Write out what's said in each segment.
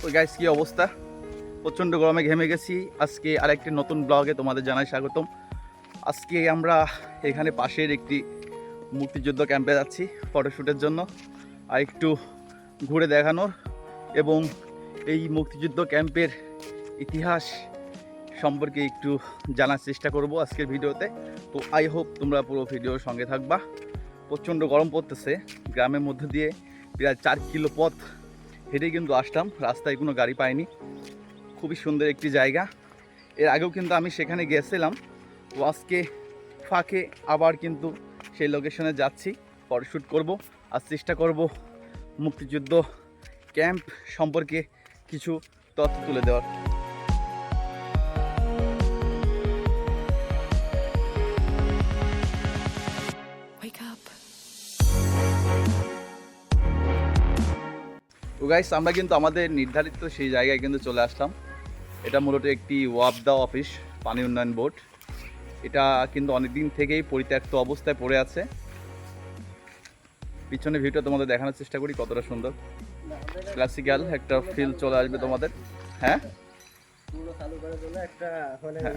তো গাইস কি অবস্থা? প্রচণ্ড গরমে ঘেমে গেছি। আজকে আরেকটি নতুন ব্লগে তোমাদের জানাই স্বাগতম। আজকে আমরা এখানে পাশের একটি মুক্তিযুদ্ধ ক্যাম্পে যাচ্ছি ফটোশ্যুটের জন্য। আর একটু ঘুরে দেখানোর এবং এই মুক্তিযুদ্ধ ক্যাম্পের ইতিহাস সম্পর্কে একটু জানার চেষ্টা করব আজকের ভিডিওতে। তো আই হোপ তোমরা পুরো ভিডিওর সঙ্গে থাকবা। প্রচণ্ড গরম পড়তেছে। গ্রামের মধ্যে দিয়ে প্রায় চার কিলো পথ হেঁটে কিন্তু আসলাম রাস্তায় কোনো গাড়ি পাইনি। খুবই সুন্দর একটি জায়গা। এর আগেও কিন্তু আমি সেখানে গেছিলাম তো আজকে ফাঁকে আবার কিন্তু সেই লোকেশনে যাচ্ছি। ফটোশ্যুট করব। আর চেষ্টা করব মুক্তিযুদ্ধ ক্যাম্প সম্পর্কে কিছু তথ্য তুলে দেওয়ার। তো গাইস আমরা কিন্তু আমাদের নির্ধারিত সেই জায়গায় কিন্তু চলে আসলাম। এটা মূলত একটি ওয়াবদা অফিস পানি উন্নয়ন বোর্ড। এটা কিন্তু অনেক দিন থেকেই পরিত্যক্ত অবস্থায় পড়ে আছে। পিছনে ভিউটা তোমাদের দেখানোর চেষ্টা করি কতটা সুন্দর। ক্লাসিক্যাল একটা ফিল চলে আসবে তোমাদের। হ্যাঁ? হ্যাঁ।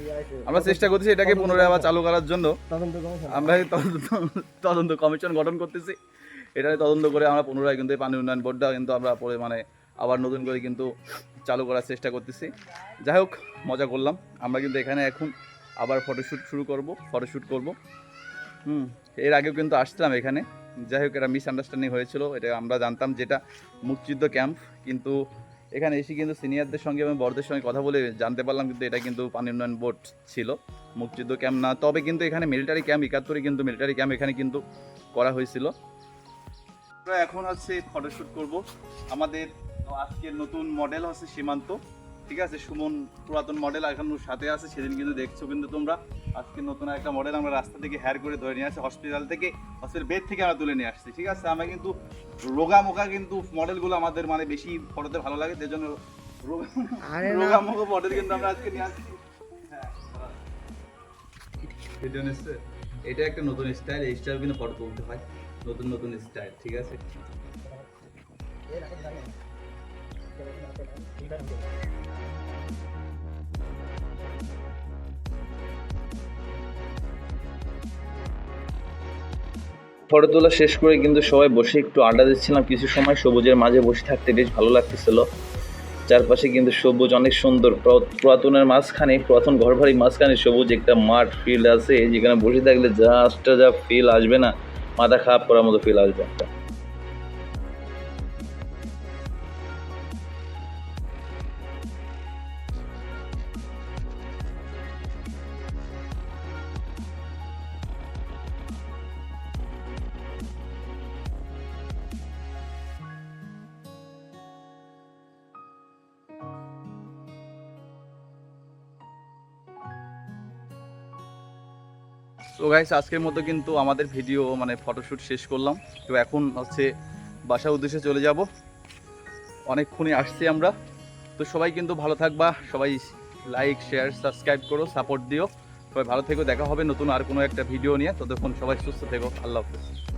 আমরা চেষ্টা করতেছি এটাকে পুনরায় আবার চালু করার জন্য। আমরা তদন্ত কমিশন গঠন করতেছি। এটা তদন্ত করে আমরা পুনরায় কিন্তু পানি উন্নয়ন বোর্ডটা কিন্তু আমরা পরে মানে আবার নতুন করে কিন্তু চালু করার চেষ্টা করতেছি। যাই হোক, মজা করলাম। আমরা কিন্তু এখানে এখন আবার ফটোশ্যুট শুরু করব, ফটোশ্যুট করব। হুম, এর আগেও কিন্তু আসছিলাম এখানে। যাই হোক, এটা মিসআন্ডারস্ট্যান্ডিং হয়েছিল, এটা আমরা জানতাম যেটা মুক্তিযুদ্ধ ক্যাম্প। কিন্তু এখানে এসে কিন্তু সিনিয়রদের সঙ্গে এবং বড়দের সঙ্গে কথা বলে জানতে পারলাম কিন্তু এটা কিন্তু পানি উন্নয়ন বোর্ড ছিল, মুক্তিযুদ্ধ ক্যাম্প না। তবে কিন্তু এখানে মিলিটারি ক্যাম্প একাত্তরে কিন্তু মিলিটারি ক্যাম্প এখানে কিন্তু করা হয়েছিল। আমরা এখন হচ্ছে ফটোশ্যুট করব। আমাদের আজকের নতুন মডেল হচ্ছে সীমান্ত। ঠিক আছে? সুমন পুরাতন মডেল এখন সাথে আছে সেদিন কিন্তু দেখছ কিন্তু তোমরা। আজকে নতুন একটা মডেল আমরা রাস্তা থেকে হেয়ার করে ধরে নিয়ে আসছি হসপিটাল থেকে হসপিটাল বেড থেকে আমরা তুলে নিয়ে আসছি। ঠিক আছে? আমরা কিন্তু রোগা মোকা কিন্তু মডেলগুলো আমাদের মানে বেশি ফটোতে ভালো লাগে সেই জন্য রোগা মোকা মডেল কিন্তু আমরা আজকে নিয়ে আসছি। হ্যাঁ এটা একটা নতুন স্টাইল এই স্টাইল কিন্তু ফটো তুলতে হয়। নতুন নতুন স্টাইল ঠিক আছে? ফটো তোলা শেষ করে কিন্তু সবাই বসে একটু আড্ডা দিচ্ছিলাম। কিছু সময় সবুজের মাঝে বসে থাকতে বেশ ভালো লাগতেছিল। চারপাশে কিন্তু সবুজ অনেক সুন্দর। পুরা- পুরাতনের মাঝখানে, পুরাতন ঘর বাড়ির মাঝখানে সবুজ একটা মাঠ ফিল্ড আছে। যেখানে বসে থাকলে জাস্টটা যা ফিল আসবে না। মাথা খারাপ করার মতো ফিল আসবে তো গাইস আজকের মতো কিন্তু আমাদের ভিডিও মানে ফটোশ্যুট শেষ করলাম। তো এখন হচ্ছে বাসা উদ্দেশ্যে চলে যাব। অনেকক্ষণই আসছি আমরা। তো সবাই কিন্তু ভালো থাকবা। সবাই লাইক শেয়ার সাবস্ক্রাইব করো সাপোর্ট দিও। সবাই ভালো থেকো। দেখা হবে নতুন আর কোনো একটা ভিডিও নিয়ে। ততক্ষণ সবাই সুস্থ থেকো। আল্লাহ হাফেজ।